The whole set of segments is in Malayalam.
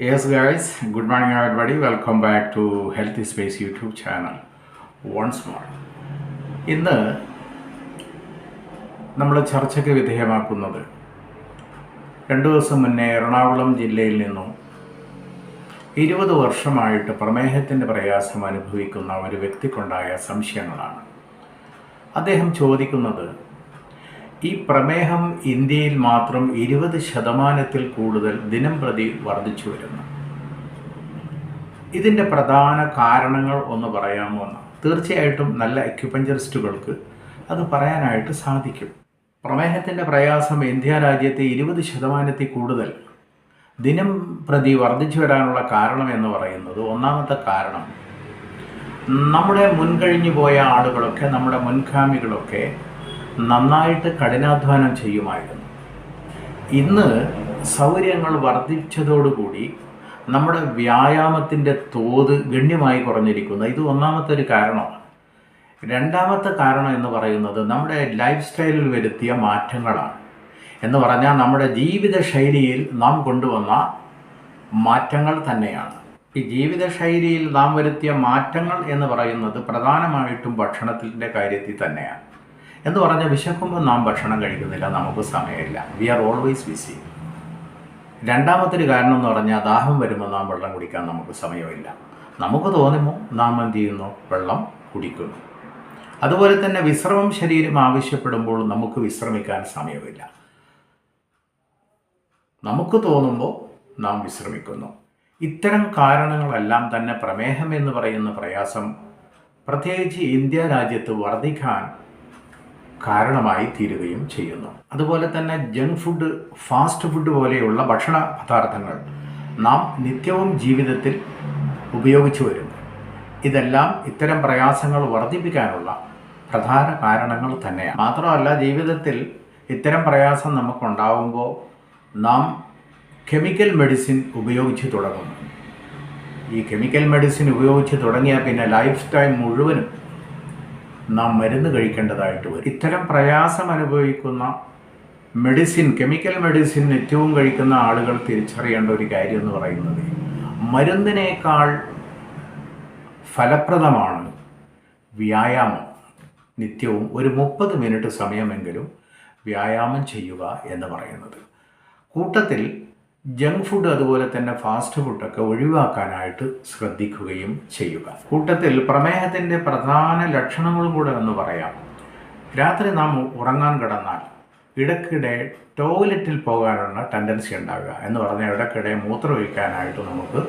Yes, guys, good morning, everybody. Welcome back to Healthy Space YouTube channel once more. ഇന്ന് നമ്മൾ ചർച്ചയ്ക്ക് വിധേയമാക്കുന്നത് രണ്ടു ദിവസം മുന്നേ എറണാകുളം ജില്ലയിൽ നിന്നും ഇരുപത് വർഷമായിട്ട് പ്രമേഹത്തിന്റെ പ്രയാസം അനുഭവിക്കുന്ന ഒരു വ്യക്തിക്കുണ്ടായ സംശയങ്ങളാണ് അദ്ദേഹം ചോദിക്കുന്നത് ഈ പ്രമേഹം ഇന്ത്യയിൽ മാത്രം ഇരുപത് ശതമാനത്തിൽ കൂടുതൽ ദിനം പ്രതി വർദ്ധിച്ചു വരുന്നു. ഇതിന്റെ പ്രധാന കാരണങ്ങൾ ഒന്ന് പറയാമോ? എന്ന് തീർച്ചയായിട്ടും നല്ല എക്യുപഞ്ചറിസ്റ്റുകൾക്ക് അത് പറയാനായിട്ട് സാധിക്കും. പ്രമേഹത്തിന്റെ പ്രയാസം ഇന്ത്യ രാജ്യത്തെ ഇരുപത് ശതമാനത്തിൽ കൂടുതൽ ദിനം പ്രതി വർദ്ധിച്ചു വരാനുള്ള കാരണം എന്ന് പറയുന്നത് ഒന്നാമത്തെ കാരണം. നമ്മുടെ മുൻകഴിഞ്ഞു പോയ ആളുകളൊക്കെ നമ്മുടെ മുൻഗാമികളൊക്കെ നന്നായിട്ട് കഠിനാധ്വാനം ചെയ്യുമായിരുന്നു. ഇന്ന് സൗകര്യങ്ങൾ വർദ്ധിച്ചതോടുകൂടി നമ്മുടെ വ്യായാമത്തിന്റെ തോത് ഗണ്യമായി കുറഞ്ഞിരിക്കുന്നു. ഇത് ഒന്നാമത്തെ ഒരു കാരണമാണ്. രണ്ടാമത്തെ കാരണം എന്ന് പറയുന്നത് നമ്മുടെ ലൈഫ് സ്റ്റൈലിൽ വരുത്തിയ മാറ്റങ്ങളാണ്. എന്ന് പറഞ്ഞാൽ നമ്മുടെ ജീവിത ശൈലിയിൽ നാം കൊണ്ടുവന്ന മാറ്റങ്ങൾ തന്നെയാണ്. ഈ ജീവിതശൈലിയിൽ നാം വരുത്തിയ മാറ്റങ്ങൾ എന്ന് പറയുന്നത് പ്രധാനമായിട്ടും ഭക്ഷണത്തിന്റെ കാര്യത്തിൽ തന്നെയാണ്. എന്ന് പറഞ്ഞാൽ വിശക്കുമ്പോൾ നാം ഭക്ഷണം കഴിക്കുന്നില്ല നമുക്ക് സമയമില്ല. വി ആർ ഓൾവേസ് ബിസി രണ്ടാമത്തൊരു കാരണം എന്ന് പറഞ്ഞാൽ ദാഹം വരുമ്പോൾ നാം വെള്ളം കുടിക്കാൻ നമുക്ക് സമയമില്ല. നമുക്ക് തോന്നുമോ നാം എന്ത് ചെയ്യുന്നു? വെള്ളം കുടിക്കുന്നു. അതുപോലെ തന്നെ വിശ്രമം ശരീരം ആവശ്യപ്പെടുമ്പോൾ നമുക്ക് വിശ്രമിക്കാൻ സമയമില്ല. നമുക്ക് തോന്നുമ്പോൾ നാം വിശ്രമിക്കുന്നു. ഇത്തരം കാരണങ്ങളെല്ലാം തന്നെ പ്രമേഹം എന്ന് പറയുന്ന പ്രയാസം പ്രത്യേകിച്ച് ഇന്ത്യ രാജ്യത്ത് വർദ്ധിക്കാൻ കാരണമായി തീരുകയും ചെയ്യുന്നു. അതുപോലെ തന്നെ ജങ്ക് ഫുഡ് ഫാസ്റ്റ് ഫുഡ് പോലെയുള്ള ഭക്ഷണ പദാർത്ഥങ്ങൾ നാം നിത്യവും ജീവിതത്തിൽ ഉപയോഗിച്ചു വരുന്നു. ഇതെല്ലാം ഇത്തരം പ്രയാസങ്ങൾ വർദ്ധിപ്പിക്കാനുള്ള പ്രധാന കാരണങ്ങൾ തന്നെയാണ്. മാത്രമല്ല ജീവിതത്തിൽ ഇത്തരം പ്രയാസം നമുക്കുണ്ടാവുമ്പോൾ നാം കെമിക്കൽ മെഡിസിൻ ഉപയോഗിച്ച് തുടങ്ങുന്നു. ഈ കെമിക്കൽ മെഡിസിൻ ഉപയോഗിച്ച് തുടങ്ങിയാൽ പിന്നെ ലൈഫ് ടൈം മുഴുവനും നാം മരുന്ന് കഴിക്കേണ്ടതായിട്ട് വരും. ഇത്തരം പ്രയാസം അനുഭവിക്കുന്ന മെഡിസിൻ കെമിക്കൽ മെഡിസിൻ നിത്യവും കഴിക്കുന്ന ആളുകൾ തിരിച്ചറിയേണ്ട ഒരു കാര്യം എന്ന് പറയുന്നത് മരുന്നിനേക്കാൾ ഫലപ്രദമാണ് വ്യായാമം. നിത്യവും ഒരു മുപ്പത് മിനിറ്റ് സമയമെങ്കിലും വ്യായാമം ചെയ്യുക എന്ന് പറയുന്നത്. കൂട്ടത്തിൽ ജങ്ക് ഫുഡ് അതുപോലെ തന്നെ ഫാസ്റ്റ് ഫുഡൊക്കെ ഒഴിവാക്കാനായിട്ട് ശ്രദ്ധിക്കുകയും ചെയ്യുക. കൂട്ടത്തിൽ പ്രമേഹത്തിന്റെ പ്രധാന ലക്ഷണങ്ങളും കൂടെ എന്ന് പറയാം. രാത്രി നാം ഉറങ്ങാൻ കിടന്നാൽ ഇടയ്ക്കിടെ ടോയ്ലറ്റിൽ പോകാനുള്ള ടെൻഡൻസി ഉണ്ടാകുക എന്ന് പറഞ്ഞാൽ ഇടയ്ക്കിടെ മൂത്രമൊഴിക്കാനായിട്ട് നമുക്ക്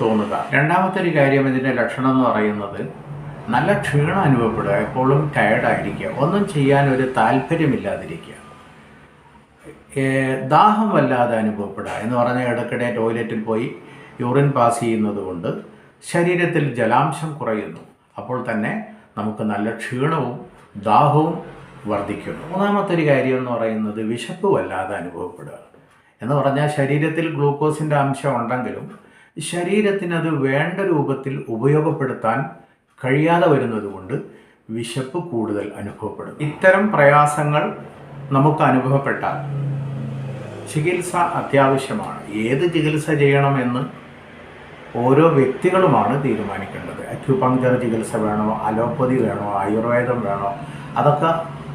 തോന്നുക. രണ്ടാമത്തെ ഒരു കാര്യം ഇതിന്റെ ലക്ഷണം എന്ന് പറയുന്നത് നല്ല ക്ഷീണം അനുഭവപ്പെടുക എപ്പോഴും ടയർഡായിരിക്കുക ഒന്നും ചെയ്യാൻ ഒരു താല്പര്യമില്ലാതിരിക്കുക. ദാഹം വല്ലാതെ അനുഭവപ്പെടുക എന്ന് പറഞ്ഞാൽ ഇടയ്ക്കിടെ ടോയ്ലറ്റിൽ പോയി യൂറിൻ പാസ് ചെയ്യുന്നത് കൊണ്ട് ശരീരത്തിൽ ജലാംശം കുറയുന്നു. അപ്പോൾ തന്നെ നമുക്ക് നല്ല ക്ഷീണവും ദാഹവും വർദ്ധിക്കുന്നു. മൂന്നാമത്തെ ഒരു കാര്യം എന്ന് പറയുന്നത് വിശപ്പ് വല്ലാതെ അനുഭവപ്പെടുക. എന്ന് പറഞ്ഞാൽ ശരീരത്തിൽ ഗ്ലൂക്കോസിന്റെ അംശം ഉണ്ടെങ്കിലും ശരീരത്തിനത് വേണ്ട രൂപത്തിൽ ഉപയോഗപ്പെടുത്താൻ കഴിയാതെ വരുന്നതുകൊണ്ട് വിശപ്പ് കൂടുതൽ അനുഭവപ്പെടും ഇത്തരം പ്രയാസങ്ങൾ നമുക്ക് അനുഭവപ്പെട്ടാൽ ചികിത്സ അത്യാവശ്യമാണ്. ഏത് ചികിത്സ ചെയ്യണമെന്ന് ഓരോ വ്യക്തികളുമാണ് തീരുമാനിക്കേണ്ടത്. അക്യുപങ്ചർ ചികിത്സ വേണോ അലോപ്പതി വേണോ ആയുർവേദം വേണോ അതൊക്കെ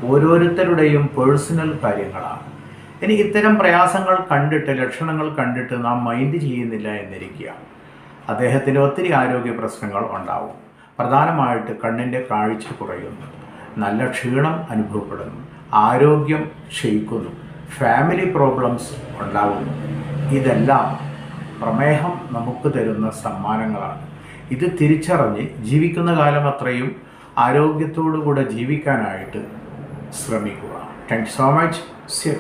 ഓരോരുത്തരുടെയും പേഴ്സണൽ കാര്യങ്ങളാണ്. ഇനി ഇത്തരം പ്രയാസങ്ങൾ കണ്ടിട്ട് ലക്ഷണങ്ങൾ കണ്ടിട്ട് നാം മൈൻഡ് ചെയ്യുന്നില്ല എന്നിരിക്കുക അദ്ദേഹത്തിന് ഒത്തിരി ആരോഗ്യ പ്രശ്നങ്ങൾ ഉണ്ടാവും. പ്രധാനമായിട്ട് കണ്ണിന്റെ കാഴ്ച കുറയുന്നു. നല്ല ക്ഷീണം അനുഭവപ്പെടുന്നു. ആരോഗ്യം ക്ഷയിക്കുന്നു. ഫാമിലി പ്രോബ്ലംസ് ഉണ്ടാകുന്നു ഇതെല്ലാം പ്രമേഹം നമുക്ക് തരുന്ന സമ്മാനങ്ങളാണ്. ഇത് തിരിച്ചറിഞ്ഞ് ജീവിക്കുന്ന കാലം അത്രയും ആരോഗ്യത്തോടു കൂടെ ജീവിക്കാനായിട്ട് ശ്രമിക്കുക. താങ്ക് സോ മച്ച് സിയ